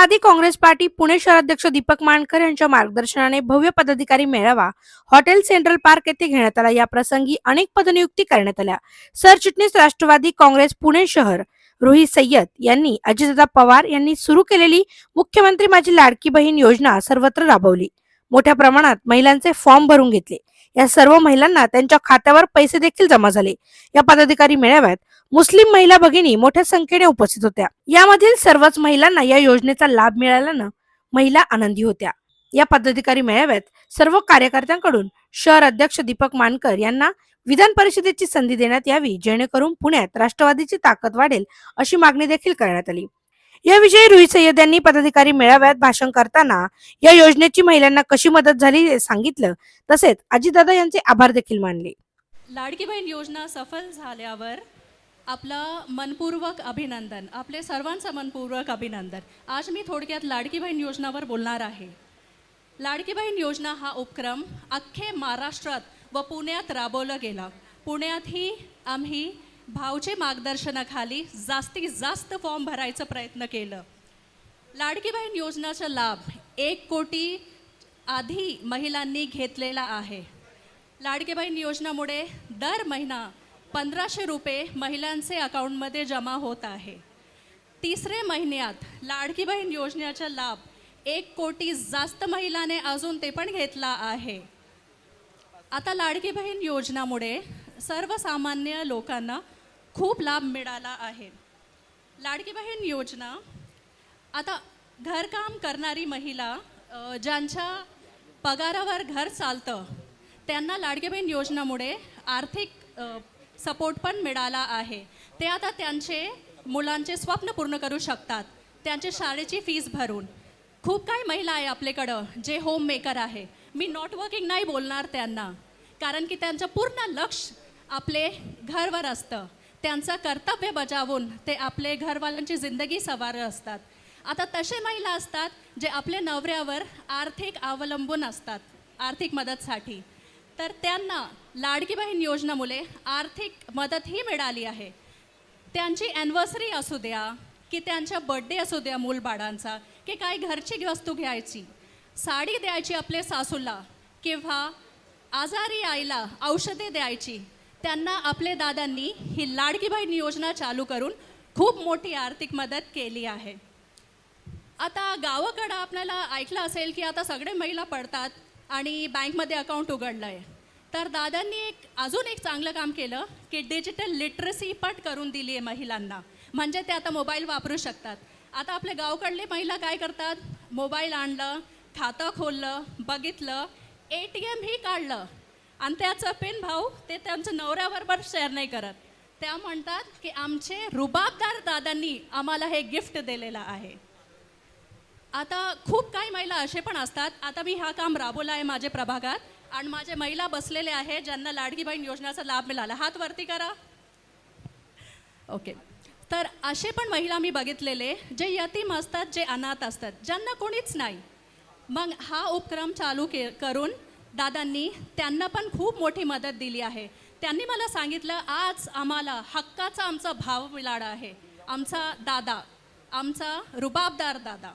Rashtrawadi Congress party Pune शहराध्यक्ष दीपक मानकर यांच्या मार्गदर्शनाने भव्य पदाधिकारी मेळावा हॉटेल सेंट्रल पार्क येथे घेण्यात आला. या प्रसंगी अनेक पदनियुक्ती करण्यात आल्या. सरचिटणीस राष्ट्रवादी काँग्रेस पुणे शहर रोहित सय्यद यांनी अजितदादा पवार यांनी सुरू केलेली मुख्यमंत्री माझी लाडकी बहीण योजना सर्वत्र राबवली. मोठ्या प्रमाणात महिलांचे फॉर्म भरून घेतले. या सर्व महिलांना त्यांच्या खात्यावर पैसे देखील जमा झाले. या पदाधिकारी मेळाव्यात मुस्लिम महिला भगिनी मोठ्या संख्येने उपस्थित होत्या. यामधील सर्वच महिलांना या योजनेचा लाभ मिळाल्यानं महिला आनंदी होत्या. या पदाधिकारी मेळाव्यात सर्व कार्यकर्त्यांकडून शहर अध्यक्ष दीपक मानकर यांना विधान परिषदेची संधी देण्यात यावी जेणेकरून पुण्यात राष्ट्रवादीची ताकद वाढेल अशी मागणी देखील करण्यात आली. याविषयी रोहित सय्यद यांनी पदाधिकारी मेळाव्यात भाषण करताना या योजनेची महिलांना कशी मदत झाली हे सांगितलं. तसेच अजितदादा यांचे आभार देखील मानले. लाडकी बहीण योजना सफल झाल्यावर आपलं मनपूर्वक अभिनंदन आपले सर्वांचं मनपूर्वक अभिनंदन. आज मी थोडक्यात लाडकी बहीण योजनावर बोलणार आहे. लाडकी बहीण योजना हा उपक्रम अख्खे महाराष्ट्रात व पुण्यात राबवला गेला. पुण्यातही आम्ही भाऊचे मार्गदर्शनाखाली जास्तीत जास्त फॉर्म भरायचा प्रयत्न केलं. लाडकी बहीण योजनाचा लाभ एक कोटी आधी महिलांनी घेतलेला आहे. लाडकी बहीण योजनामुळे दर महिना पंधराशे रुपये महिलांचे अकाउंटमध्ये जमा होत आहे. तिसरे महिन्यात लाडकी बहीण योजनेचा लाभ एक कोटी जास्त महिलाने अजून ते पण घेतला आहे. आता लाडकी बहीण योजनामुळे सर्वसामान्य लोकांना खूप लाभ मिळाला आहे. लाडकी बहीण योजना आता घरकाम करणारी महिला ज्यांच्या पगारावर घर चालतं त्यांना लाडकी बहीण योजनामुळे आर्थिक सपोर्ट पण मिळाला आहे. ते आता त्यांचे मुलांचे स्वप्न पूर्ण करू शकतात त्यांचे शाळेची फीस भरून. खूप काही महिला आहे आपल्याकडं जे होम मेकर आहे. मी नॉट वर्किंग नाही बोलणार त्यांना कारण की त्यांचं पूर्ण लक्ष आपले घरवर असतं. त्यांचं कर्तव्य बजावून ते आपले घरवाल्यांची जिंदगी सवार असतात. आता तसे महिला असतात जे आपल्या नवऱ्यावर आर्थिक अवलंबून असतात आर्थिक मदतसाठी. तर त्यांना लाडकी बहीण योजनामुळे आर्थिक मदतही मिळाली आहे. त्यांची ॲनिव्हर्सरी असू द्या की त्यांचा बड्डे असू द्या मूलबाळांचा की काही घरची वस्तू घ्यायची. साडी द्यायची आपल्या सासूला किंवा आजारी आईला औषधे द्यायची. त्यांना आपल्या दादांनी ही लाडकी बहीण योजना चालू करून खूप मोठी आर्थिक मदत केली आहे. आता गावाकडं आपल्याला ऐकलं असेल की आता सगळे महिला पडतात आणि बँकमध्ये अकाउंट उघडलं आहे तर दादांनी एक अजून एक चांगलं काम केलं की डिजिटल लिटरसी पट करून दिली आहे महिलांना. म्हणजे ते आता मोबाईल वापरू शकतात. आता आपल्या गावकडले महिला काय करतात? मोबाईल आणलं खातं खोललं बघितलं ए टी एमही काढलं. आणि त्याचं पेन भाऊ ते त्यांच्या नवऱ्याबरोबर शेअर नाही करत. त्या म्हणतात की आमचे रुबाबदार दादांनी आम्हाला हे गिफ्ट दिलेलं आहे. आता खूप काही महिला असे पण असतात. आता मी हा काम राबवला आहे माझ्या प्रभागात आणि माझे महिला बसलेले आहे ज्यांना लाडकी बहीण योजनेचा लाभ मिळाला. हात वरती करा. ओके तर असे पण महिला मी बघितलेले जे यतीम असतात जे अनाथ असतात ज्यांना कोणीच नाही. मग हा उपक्रम चालू के करून दादांनी त्यांना पण खूप मोठी मदत दिली आहे. त्यांनी मला सांगितलं आज आम्हाला हक्काचा आमचा भाव मिळाला आहे. आमचा दादा आमचा रुबाबदार दादा.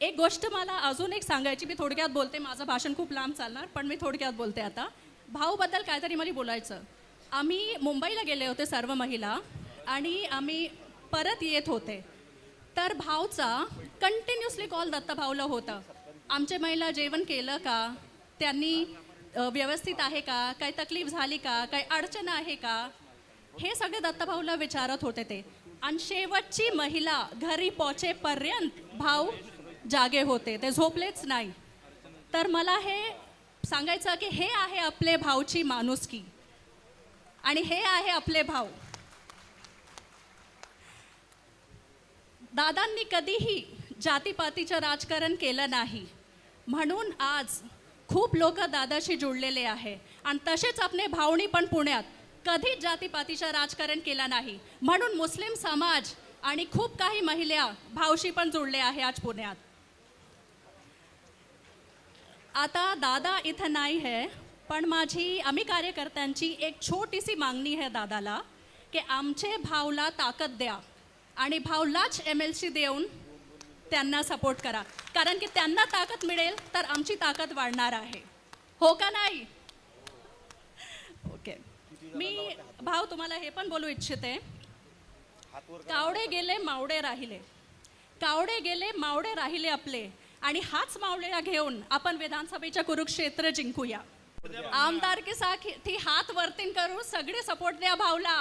एक गोष्ट मला अजून एक सांगायची मी थोडक्यात बोलते माझं भाषण खूप लांब चालणार पण मी थोडक्यात बोलते आता. भाऊबद्दल काहीतरी मला बोलायचं. आम्ही मुंबईला गेले होते सर्व महिला आणि आम्ही परत येत होते. तर भाऊचा कंटिन्युअसली कॉल दत्ता भाऊला होता. आमच्या महिला जेवण केलं का? त्यांनी व्यवस्थित आहे का? काही तकलीफ झाली का? काही अडचण आहे का? हे सगळे दत्ताभाऊला विचारत होते ते. आणि शेवटची महिला घरी पोचेपर्यंत भाऊ जागे होते. ते झोपलेच नाही. तर मला हे सांगायचं की हे आहे आपले भाऊची माणुसकी. आणि हे आहे आपले भाऊ. दादांनी कधीही जातीपातीचं राजकारण केलं नाही. म्हणून आज खूप लोक दादाशी जुळलेले आहे. आणि तसेच आपले भावणी पण पुण्यात. कधीच जातीपातीचं राजकारण केलं नाही. म्हणून मुस्लिम समाज आणि खूप काही महिला भावशी पण जुळले आहे आज पुण्यात. आता दादा इथं नाही आहे पण माझी आम्ही कार्यकर्त्यांची एक छोटीशी मागणी आहे दादाला की आमचे भावला ताकद द्या आणि भाऊलाच एम एल सी देऊन त्यांना सपोर्ट करा. कारण की त्यांना ताकद मिळेल तर आमची ताकद वाढणार आहे. हो का नाही? ओके मी भाऊ तुम्हाला हे पण बोलू इच्छिते. कावडे गेले मावडे राहिले. कावडे गेले मावडे राहिले आपले. आणि हाच मावळ्या घेऊन आपण विधानसभेच्या कुरुक्षेत्र जिंकूया. आमदारकीसाठी हात वर्तीन करू सगळे सपोर्ट द्या भाऊला.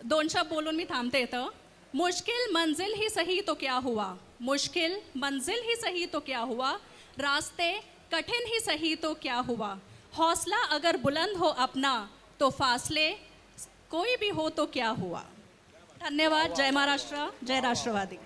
दोन शब्द बोलून मी थांबते इथं. मुश्किल मंजिल ही सही तो क्या हुआ? मुश्किल मंजिल ही सही तो क्या हुआ? रास्ते कठिन ही सही तो क्या हुआ? हौसला अगर बुलंद हो अपना तो फासले कोई भी हो तो क्या हुआ? धन्यवाद, जय महाराष्ट्र, जय राष्ट्रवादी।